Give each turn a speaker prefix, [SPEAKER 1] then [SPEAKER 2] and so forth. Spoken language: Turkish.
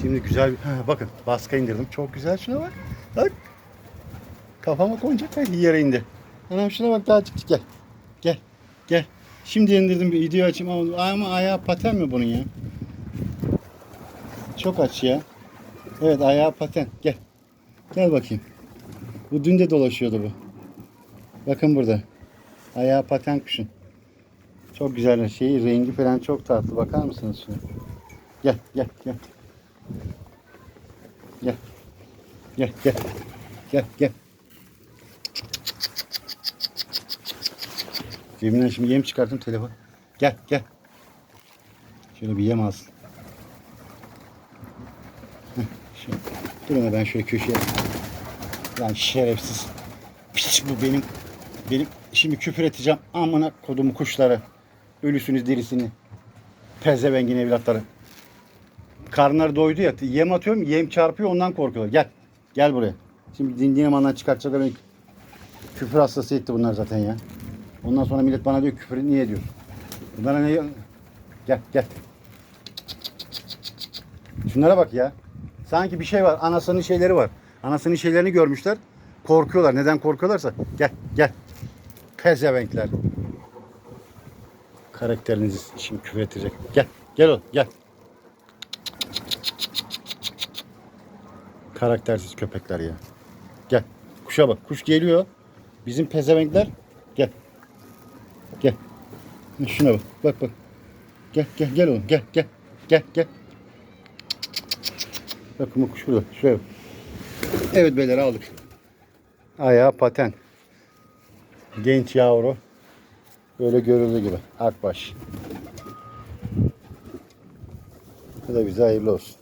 [SPEAKER 1] Şimdi güzel bir... Bakın baska indirdim. Çok güzel şuna bak. Bak. Kafama konacak. Ha, yere indi. Anam şuna bak daha çıktı. Gel. Gel. Gel. Şimdi indirdim bir video açayım ama, ama ayağı paten mi bunun ya? Çok aç ya. Evet ayağı paten. Gel. Gel bakayım. Bu dün de dolaşıyordu bu. Bakın burada. Ayağı paten kuşun. Çok güzel şeyi rengi falan çok tatlı. Bakar mısınız şuna? Gel gel gel. Gel. Gel gel. Gel gel. Cebimden şimdi yem çıkarttım telefon. Gel gel. Şöyle bir yem alsın. Şöyle. Dur ona ben şöyle köşeye. Lan şerefsiz. Piç bu benim. Benim şimdi küfür edeceğim. Amına kodumu kuşları. Ölüsünüz dirisini. Pezevengin evlatları. Karnları doydu ya. Yem atıyorum. Yem çarpıyor ondan korkuyorlar. Gel. Gel buraya. Şimdi dindiğim çıkartacaklar beni. Küfür hastası etti bunlar zaten ya. Ondan sonra millet bana diyor küfür niye ediyorsun? Bunlara ne... Gel gel. Şunlara bak ya. Sanki bir şey var. Anasının şeyleri var. Anasının şeylerini görmüşler. Korkuyorlar. Neden korkuyorlarsa. Gel gel. Pezevenkler. Karakterinizi şimdi küfür edecek. Gel. Gel oğlum gel. Karaktersiz köpekler ya. Gel. Kuşa bak. Kuş geliyor. Bizim pezevenkler. Gel. Gel. Şuna bak. Bak bak. Gel gel gel oğlum. Gel gel. Gel gel. Bakın kuş burada. Şuraya bak. Evet beyler aldık. Ayağı paten. Genç yavru. Böyle görüldüğü gibi. Akbaş. Bu da bize hayırlı olsun.